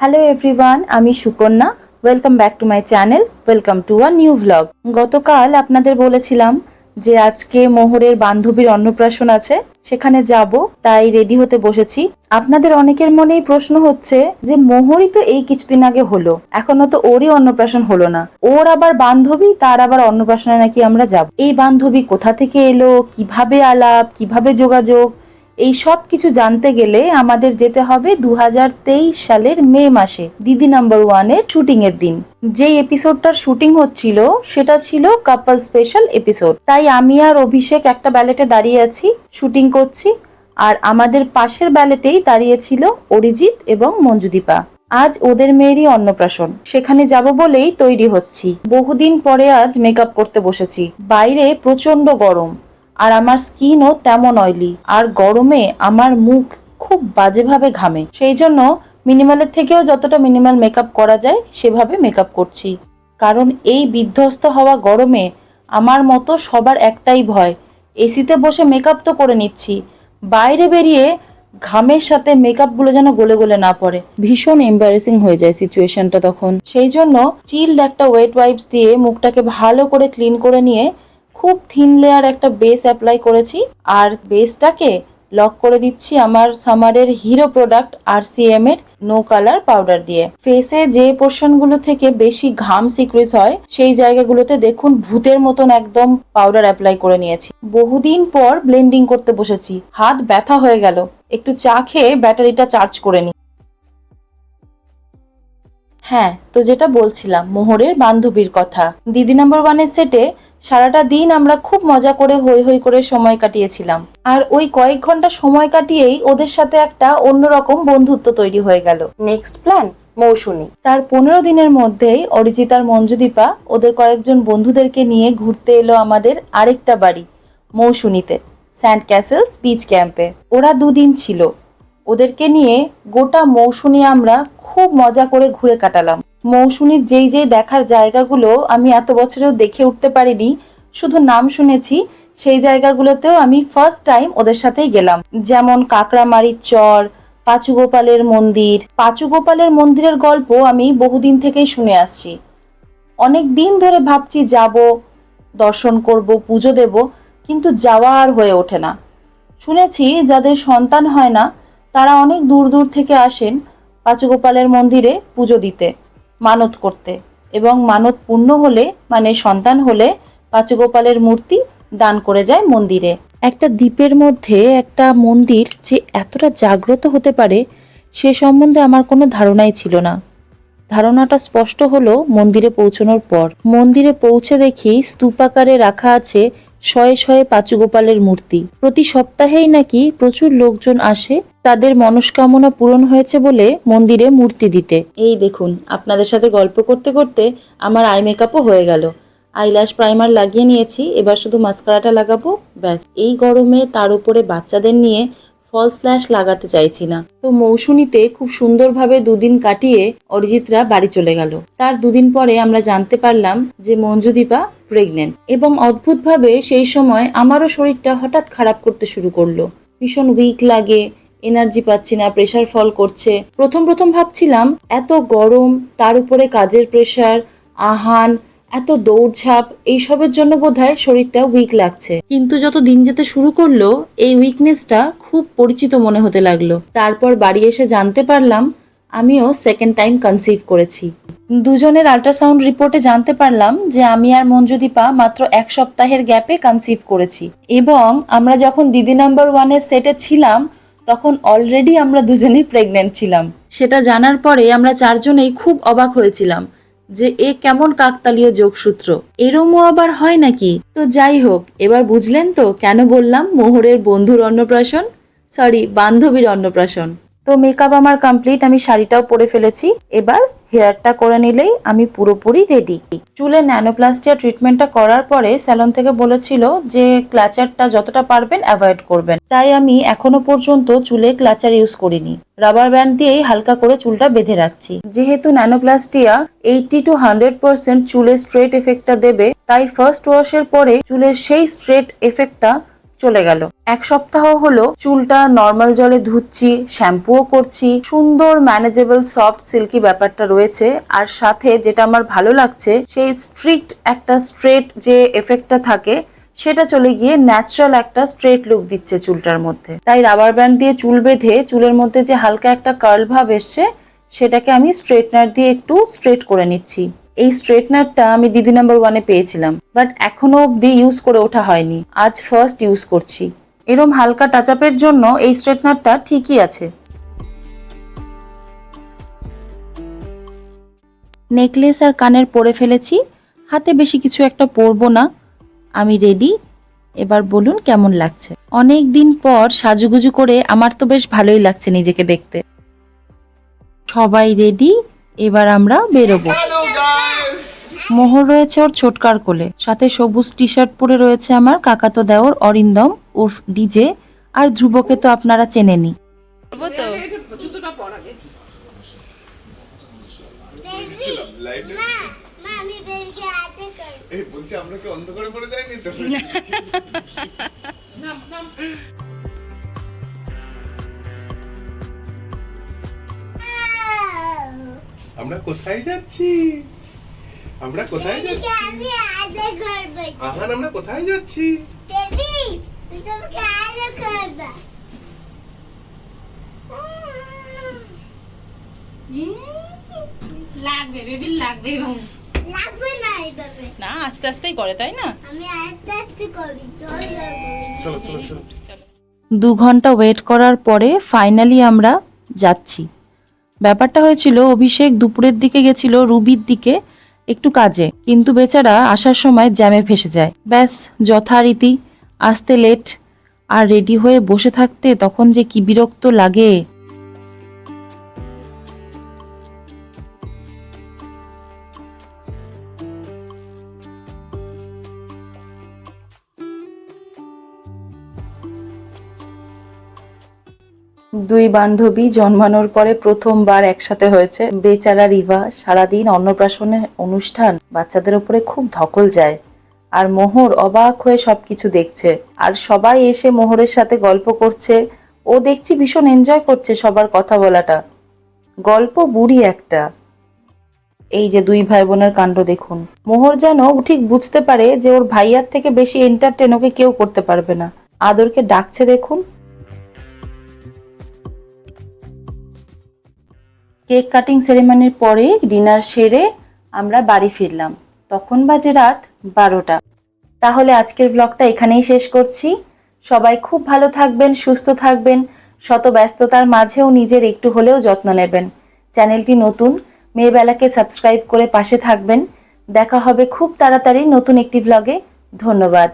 Hello everyone আমি Sukanya. Welcome back to my channel welcome to a new vlog গতকাল আপনাদের বলেছিলাম যে আজকে মোহরের বান্ধবীর অন্নপ্রাশন আছে, সেখানে যাব, তাই রেডি হতে বসেছি। আপনাদের অনেকের মনেই প্রশ্ন হচ্ছে যে মোহরই তো এই কিছুদিন আগে হলো, এখনও তো ওরই অন্নপ্রাশন হলো না। ওর আবার বান্ধবী, তার আবার অন্নপ্রাশনে নাকি আমরা যাব। এই বান্ধবী কোথা থেকে এলো, কীভাবে আলাপ, কীভাবে যোগাযোগ? এই সব কিছু জানতে গেলে আমাদের যেতে হবে দু হাজার তেইশ সালের মে মাসে, দিদি নাম্বার ওয়ানের এর দিন। যে এপিসোডটার শুটিং হচ্ছিল, সেটা ছিল কাপল স্পেশাল এপিসোড। তাই আমি আর অভিষেক একটা ব্যালেটে দাঁড়িয়ে আছি, শুটিং করছি, আর আমাদের পাশের ব্যালেটেই দাঁড়িয়েছিল অরিজিৎ এবং মঞ্জুদীপা। আজ ওদের মেয়েরই অন্নপ্রাশন। সেখানে যাব বলেই তৈরি হচ্ছি। বহুদিন পরে আজ মেকআপ করতে বসেছি। বাইরে প্রচণ্ড গরম। আর আমার স্কিনও তেমন অয়েলি আর গরমে আমার মুখ খুব বাজেভাবে ঘামে। সেই জন্য মিনিমালের থেকেও যতটা মিনিমাল মেকআপ করা যায়, সেভাবে মেকআপ করছি। কারণ এই বিধ্বস্ত হওয়া গরমে আমার মতো সবার একটাই ভয়, এসিতে বসে মেকআপ তো করে নিচ্ছি। বাইরে বেরিয়ে ঘামের সাথে মেকআপগুলো যেন গলে গলে না পড়ে। ভীষণ এম্বারেসিং হয়ে যায় সিচুয়েশনটা তখন। সেই জন্য চিল্ড একটা ওয়েট ওয়াইপস দিয়ে মুখটাকে ভালো করে ক্লিন করে নিয়ে খুব থিন লেয়ার একটা বেস অ্যাপ্লাই করেছি। আর বেসটাকে লক করে দিচ্ছি আমার সামারের হিরো প্রোডাক্ট আর সিএম এর নো কালার পাউডার দিয়ে। ফেসে যে পোর্শনগুলো থেকে বেশি ঘাম সিক্রিজ হয়, সেই জায়গাগুলোতে দেখুন ভূতের মতন একদম পাউডার অ্যাপ্লাই করে নিয়েছি। বহুদিন পর ব্লেন্ডিং করতে বসেছি। হাত ব্যথা হয়ে গেল। একটু চা খেয়ে ব্যাটারিটা চার্জ করে নি। হ্যাঁ তো যেটা বলছিলাম, মোহরের বান্ধবীর কথা। দিদি নাম্বার ওয়ানের সেটে সারাটা দিন আমরা খুব মজা করে হই হই করে সময় কাটিয়েছিলাম। আর ওই কয়েক ঘণ্টা সময় কাটিয়েই ওদের সাথে একটা অন্যরকম বন্ধুত্ব তৈরি হয়ে গেল। Next plan Mousumi. তার পনেরো দিনের মধ্যেই অরিজিৎ আর মঞ্জুদীপা ওদের কয়েকজন বন্ধুদেরকে নিয়ে ঘুরতে এলো আমাদের আরেকটা বাড়ি মৌসুনিতে স্যান্ড ক্যাসেলস বিচ ক্যাম্পে ওরা দুদিন ছিল। ওদেরকে নিয়ে গোটা মৌসুমি আমরা খুব মজা করে ঘুরে কাটালাম। মৌসুমীর যেই যেই দেখার জায়গাগুলো আমি এত বছরেও দেখে উঠতে পারিনি, শুধু নাম শুনেছি, সেই জায়গাগুলোতেও আমি ফার্স্ট টাইম ওদের সাথেই গেলাম। যেমন কাকড়ামারির চর পাঁচু গোপালের মন্দির। পাঁচু গোপালের মন্দিরের গল্প আমি বহুদিন থেকেই শুনে আসছি। অনেক দিন ধরে ভাবছি যাব, দর্শন করব, পুজো দেব, কিন্তু যাওয়া আর হয়ে ওঠে না। শুনেছি যাদের সন্তান হয় না, তারা অনেক দূর দূর থেকে আসেন পাঁচুগোপালের মন্দিরে পুজো দিতে। মানত করতে এবং মানত পূর্ণ হলে মানে সন্তান হলে পাঁচুগোপালের মূর্তি দান করে যায় মন্দিরে। একটা দ্বীপের মধ্যে একটা মন্দির যে এতটা জাগ্রত হতে পারে, সে সম্বন্ধে আমার কোনো ধারণাই ছিল না। ধারণাটা স্পষ্ট হলো মন্দিরে পৌঁছানোর পর। মন্দিরে পৌঁছে দেখি স্তূপাকারে রাখা আছে শয়ে শয়ে পাঁচুগোপালের মূর্তি। প্রতি সপ্তাহেই নাকি প্রচুর লোকজন আসে তাদের মনস্কামনা পূরণ হয়েছে বলে মন্দিরে মূর্তি দিতে। এই দেখুন আপনাদের সাথে গল্প করতে করতে আমার আই মেকআপও হয়ে গেল। আইল্যাশ প্রাইমার লাগিয়ে নিয়েছি এবার শুধু মাস্কারাটা লাগাবো ব্যাস। এই গরমে তার উপরে বাচ্চাদের নিয়ে ফল স্ল্যাশ লাগাতে চাইছি না। তো মৌসুমীতে খুব সুন্দরভাবে দুদিন কাটিয়ে অরিজিৎরা বাড়ি চলে গেল। তার দুদিন পরে আমরা জানতে পারলাম যে মঞ্জুদীপা প্রেগনেন্ট এবং অদ্ভুতভাবে সেই সময় আমারও শরীরটা হঠাৎ খারাপ করতে শুরু করল। ভীষণ উইক লাগে এনার্জি পাচ্ছি না প্রেশার ফল করছে। প্রথম প্রথম ভাবছিলাম, এত গরম, তার উপরে কাজের প্রেশার আহান, এত দৌড়ঝাঁপ, এইসবের জন্য বোধহয় শরীরটা উইক লাগছে। কিন্তু যত দিন যেতে শুরু করল, এই উইকনেসটা খুব পরিচিত মনে হতে লাগল। তারপর বাড়ি এসে জানতে পারলাম, আমিও সেকেন্ড টাইম কনসিভ করেছি। দুজনের আল্ট্রাসাউন্ড রিপোর্টে জানতে পারলাম যে আমি আর মঞ্জুদীপা মাত্র এক সপ্তাহের গ্যাপে কনসিভ করেছি। এবং আমরা যখন দিদি নাম্বার ওয়ানের সেটে ছিলাম, তখন অলরেডি আমরা দুজনেই প্রেগনেন্ট ছিলাম। সেটা জানার পরে আমরা চারজনেই খুব অবাক হয়েছিলাম যে এ কেমন কাকতালীয় যোগসূত্র। এরমও আবার হয় নাকি? তো যাই হোক, এবার বুঝলেন তো কেন বললাম মোহরের বন্ধুর অন্নপ্রাশন? সরি বান্ধবীর অন্নপ্রাশন। তো মেকআপ আমার কমপ্লিট আমি শাড়িটাও পরে ফেলেছি। এবার হেয়ারটা করে নিলেই আমি পুরোপুরি রেডি চুলে ন্যানোপ্লাস্টিয়া ট্রিটমেন্টটা করার পরে স্যালন থেকে বলেছিল যে ক্লাচারটা যতটা পারবেন অ্যাভয়েড করবেন। তাই আমি এখনও পর্যন্ত চুলে ক্লাচার ইউজ করিনি। রাবার ব্যান্ড দিয়েই হালকা করে চুলটা বেঁধে রাখছি। যেহেতু nanoplastia eighty two hundred percent চুলে স্ট্রেট এফেক্টটা দেবে, তাই ফার্স্ট ওয়াশের পরে চুলের সেই স্ট্রেট এফেক্টটা চলে গেল। এক সপ্তাহ হলো চুলটা নর্মাল জলে ধুচ্ছি শ্যাম্পুও করছি, সুন্দর ম্যানেজেবল সফট সিল্কি ব্যাপারটা রয়েছে। আর সাথে যেটা আমার ভালো লাগছে, সেই স্ট্রিক্ট একটা স্ট্রেট যে এফেক্টটা থাকে, সেটা চলে গিয়ে ন্যাচারাল একটা স্ট্রেট লুক দিচ্ছে চুলটার মধ্যে। তাই রাবার ব্যান্ড দিয়ে চুল বেঁধে চুলের মধ্যে যে হালকা একটা কার্ল ভাব এসছে, সেটাকে আমি স্ট্রেটনার দিয়ে একটু স্ট্রেট করে নিচ্ছি। এই স্ট্রেটনারটা আমি দিদি নাম্বার ওয়ানে পেয়েছিলাম বাট এখনও অবধি ইউজ করে ওঠা হয়নি। আজ ফার্স্ট ইউজ করছি। এরম হালকা টাচ আপের জন্য এই স্ট্রেটনারটা ঠিকই আছে। নেকলেস আর কানের পরে ফেলেছি। হাতে বেশি কিছু একটা পরবো না। আমি রেডি এবার বলুন কেমন লাগছে। অনেক দিন পর সাজুগুজু করে আমার তো বেশ ভালোই লাগছে নিজেকে দেখতে। সবাই রেডি এবার আমরা বেরোবো। মোহর রয়েছে ওর ছোটকার কোলে। সাথে সবুজ টি শার্ট পরে রয়েছে আমার কাকাতো দেওর অরিন্দম উর্ফ ডিজে। আর ধ্রুবকে তো আপনারা চেনেনি লাইটে মা আমি বেবিকে হাতে করি এই বলছি আমরা কি অন্ধকারে পড়ে যাইনি তো? আমরা কোথায় যাচ্ছি? আমরা কোথায় যাচ্ছি? আমি করব আহান আমরা কোথায় যাচ্ছি? বেবি তোমাকে করব লাগবে বেবির লাগবে লাগবে না এইভাবে না আস্তে আস্তেই করে তাই না? আমি আস্তে আস্তে করি চলো চলো। চলো। দু ঘণ্টা ওয়েট করার পরে ফাইনালি আমরা যাচ্ছি। ব্যাপারটা হয়েছিল অভিষেক দুপুরের দিকে গেছিল রুবির দিকে। একটু কাজে। কিন্তু বেচারা আসার সময় জ্যামে ফেসে যায়। ব্যাস, যথারীতি, আসতে লেট আর রেডি হয়ে বসে থাকতে তখন যে কি বিরক্ত লাগে। দুই বান্ধবী জন্মানোর পরে প্রথমবার একসাথে হয়েছে। বেচারা রিভা সারাদিন অন্নপ্রাশনের অনুষ্ঠান বাচ্চাদের উপরে খুব ধকল যায় আর মোহর অবাক হয়ে সবকিছু দেখছে। আর সবাই এসে মোহরের সাথে গল্প করছে। ও দেখছি ভীষণ এনজয় করছে সবার কথা বলাটা। গল্প বুড়ি একটা। এই যে দুই ভাই বোনের কাণ্ড দেখুন। মোহর যেন ঠিক বুঝতে পারে যে ওর ভাইয়ার থেকে বেশি এন্টারটেন ওকে কেউ করতে পারবে না। আদরকে ডাকছে দেখুন। কেক কাটিং সেরেমনির পরে ডিনার সেরে আমরা বাড়ি ফিরলাম। তখন বাজে রাত বারোটা। তাহলে আজকের ব্লগটা এখানেই শেষ করছি। সবাই খুব ভালো থাকবেন, সুস্থ থাকবেন। শত ব্যস্ততার মাঝেও নিজের একটু হলেও যত্ন নেবেন। চ্যানেলটি নতুন, মেয়েবেলাকে সাবস্ক্রাইব করে পাশে থাকবেন। দেখা হবে খুব তাড়াতাড়ি নতুন একটি ব্লগে ধন্যবাদ।